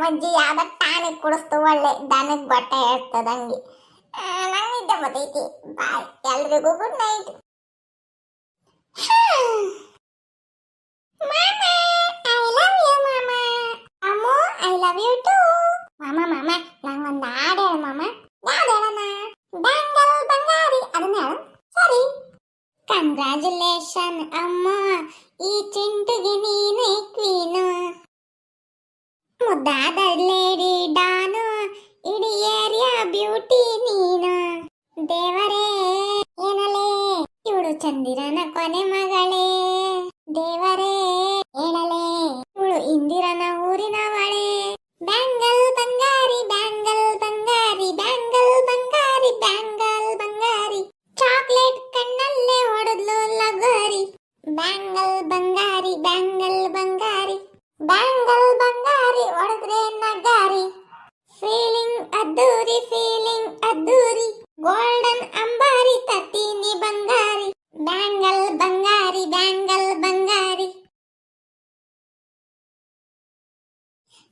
ನಮ್ಮಜ್ಜಿ ಯಾವ್ದ ಟಾನಿಕ್ ಕುಡಿಸ್ತು ಒಳ್ಳೆ ದನಕ್ ಬಟ್ಟೆ ಇರ್ತದಂಗೆ ನಂಗೆ ನಿದ್ದೆ ಬರ್ತೈತಿ ಬಾಯ್ ಎಲ್ರಿಗೂ ಗುಡ್ ನೈಟ್ ಮಾಮ ಐ ಲವ್ ಯು ಮಾಮ ಅಮ್ಮು ಐ ಲವ್ ಯು ಮುದ್ದಾದ ಲೇಡಿ ಡಾನು ಇಡೀ ಏರಿಯಾ ಬ್ಯೂಟಿ ನೀನು. ದೇವರೇ, ಏನಲೇ? ಇವಳು ಚಂದಿರನ ಕೊನೆ ಮಗಳೇ. ದೇವರೇ, ಏನಲೇ? ಇವಳು ಇಂದಿರನ ಊರಿನವಳೆ ಬ್ಯಾಂಗಲ್ ಬಂಗಾರಿ ಬ್ಯಾಂಗಲ್ ಬಂಗಾರಿ ಬ್ಯಾಂಗಲ್ ಬಂಗಾರಿ ಬ್ಯಾಂಗಲ್ ಬಂಗಾರಿ. ಚಾಕ್ಲೇಟ್ ಕಣ್ಣಲ್ಲೇ ಹೊಡೆದ್ಲು ಲಗೋರಿ. ಬ್ಯಾಂಗಲ್ ಬಂಗಾರಿ ಬ್ಯಾಂಗಲ್ ಬಂಗಾರಿ. ಬ್ಯಾಂಗಲ್ ಬಂಗಾರಿ. ಹೊಡೆದ್ರೆ ನಗಾರಿ. ಫೀಲಿಂಗ್ ಅದ್ದೂರಿ ಫೀಲಿಂಗ್ ಅದ್ದೂರಿ. ಗೋಲ್ಡನ್ ಅಂಬಾರಿ ತತ್ತೀನಿ ಬಂಗಾರಿ. ಬ್ಯಾಂಗಲ್ ಬಂಗಾರಿ ಬ್ಯಾಂಗಲ್ ಬಂಗಾರಿ.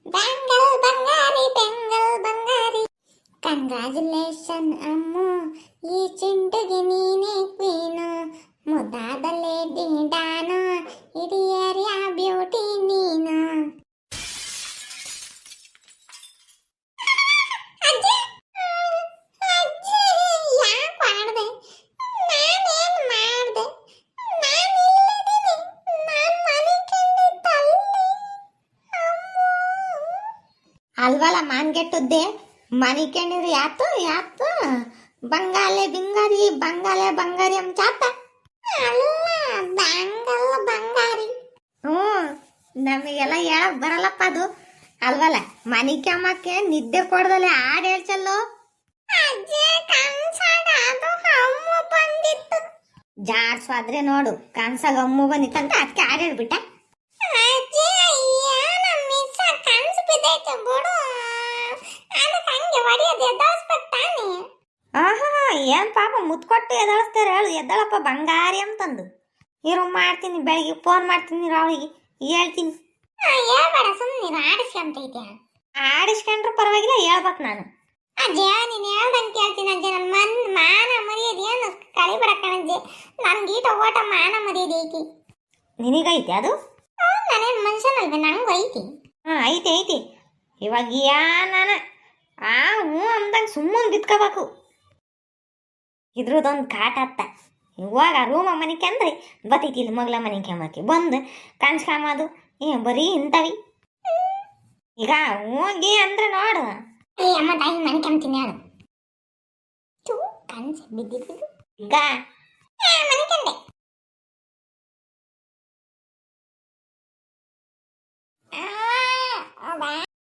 ಬ್ಯಾಂಗಲ್ ಬಂಗಾರಿ ಬೆಂಗಲ್ ಬಂಗಾರಿ. ಕಂಗ್ರಾಚುಲೇಷನ್ ಅಮ್ಮು, ಈ ಚಿಂಟುಗೆ ನೀನೇ ಕ್ವೀನು ಮುದ್ದಾದ ಲೇಡಿ ಡಾನು ಏರಿಯಾ ಬ್ಯೂಟಿ ನೀನು ಅಜ್ಜಿ, ಅಜ್ಜಿ, ಯಾಕ್ ಮಾಡ್ದೆ? ನಾನೇನ್ ಮಾಡ್ದೆ? ನಾನ್ ಇಲ್ಲಿದೀನಿ. ನಾನ್ ಮಲ್ಕೊಂಡಿದ್ದಲ್ಲಿ. ಅಲ್ವಲ್ಲ ಮಾನ್ಗೆಟ್ಟದ್ದೆ? ಮನಿಕೊಂಡಿರಿ ಯಾತು ಯಾತು? ಬಂಗಾಲೆ ಬಿಂಗಾರಿ ಬಂಗಾಲೆ ಬಂಗಾರಿ ಅಂತ ಚಾತ. ಅಲ್ಲ ಬಂಗಲ್ಲ ಬಂಗಾರಿ. ಹ್ಞೂ, ನಮಗೆಲ್ಲ ಹೇಳಕ್ ಬರಲ್ಲಪ್ಪ ಅದು. ಅಲ್ವಲ್ಲ ಮನಿಕಮ್ಮಕ್ಕೆ ನಿದ್ದೆ ಕೊಡ್ದಲೆ ಹಾಡು ಹೇಳ್ಚಲ್ಲೋ? ಬಂದಿತ್ತು. ಜಾಡ್ಸ್ವಾದ್ರೆ ನೋಡು, ಕನ್ಸಾಗ ಅಮ್ಮು ಬಂದಿತ್ತಂತ ಅದಕ್ಕೆ ಹಾಡು ಹೇಳ್ಬಿಟ್ಟ ಅಜ್ಜಿ ಅಯ್ಯ ನಮ್ಮ ಮಿಸ್ ಕನ್ಸು ಬಿದ್ದೈತೆ ಬಿಡು ಅದಕ್ಕೆ ತಾನೆ ಆಹಾ, ಏನ್ ಪಾಪ ಮುತ್ಕೊಟ್ಟು ಎದ್ದಾಳಿಸ್ತಾರೆ ಹೇಳು. ಎದ್ದಾಳಪ್ಪ ಬಂಗಾರಿ ಅಂತಂದು. ಇರು ಮಾಡ್ತೀನಿ, ಬೆಳಿಗ್ಗೆ ಫೋನ್ ಮಾಡ್ತೀನಿ ಅವಳಿಗೆ. ಹೇಳ್ತೀನಿ. ಹೇಳ್ಬೇಡ ಸುಮ್ಮನೆ ಆಡಿಸ್ಕೊಂತೈತೆ ಆಡಿಸ್ಕೊಂಡ್ರು ಪರವಾಗಿಲ್ಲ, ಹೇಳ್ಬೇಕು ನಾನು. ಅಜ್ಜಿ, ನೀನು ಹೇಳ್ದಂಗೆ ಕೇಳ್ತೀನಿ ಅಜ್ಜ. ನನ್ನ ಮನ್, ಮಾನ ಮರ್ಯಾದೆ ಏನು? ಕಳಿಬೇಡ ಕಣಜ್ಜಿ. ನನ್ಗೆ ಈಟ ಓಟ ಮಾನ ಮರ್ಯಾದೆ ಐತಿ. ನಿನಗೈತಿ ಅದು? ನಾನೇನು ಮನುಷ್ಯನಲ್ವೇ, ನಂಗೂ ಐತಿ. ಹಾಂ ಐತಿ ಐತಿ. ಇವಾಗ ಯಾ ನಾನು? ಆ ಹ್ಞೂ ಅಂದಂಗೆ ಸುಮ್ಮನೆ ಬಿತ್ಕೋಬೇಕು. ಇದ್ರದೊಂದು ಕಾಟ ಅತ್ತ. ಇವಾಗ ರೂಮ ಮನೆಗೆ ಅಂದ್ರೆ ಬತ್ತೈತಿ ಇಲ್ಲಿ ಮಗಳ ಮನೆ ಕೆಮ್ಮಕ್ಕೆ ಬಂದು ಅದು. ಏ ಬರೀ ಇಂಥವಿ. ಈಗ ಹೋಗಿ ಅಂದ್ರೆ ನೋಡು. ಏ ಅಮ್ಮ ತಾಯಿ ಮನೆ ಕೆಮ್ತೀನಿ ಹೇಳು. ಚೂ ಕನ್ಸು ಬಿದ್ದಿದ್ದು ಈಗ. ಮನೆ ಕಂಡೆ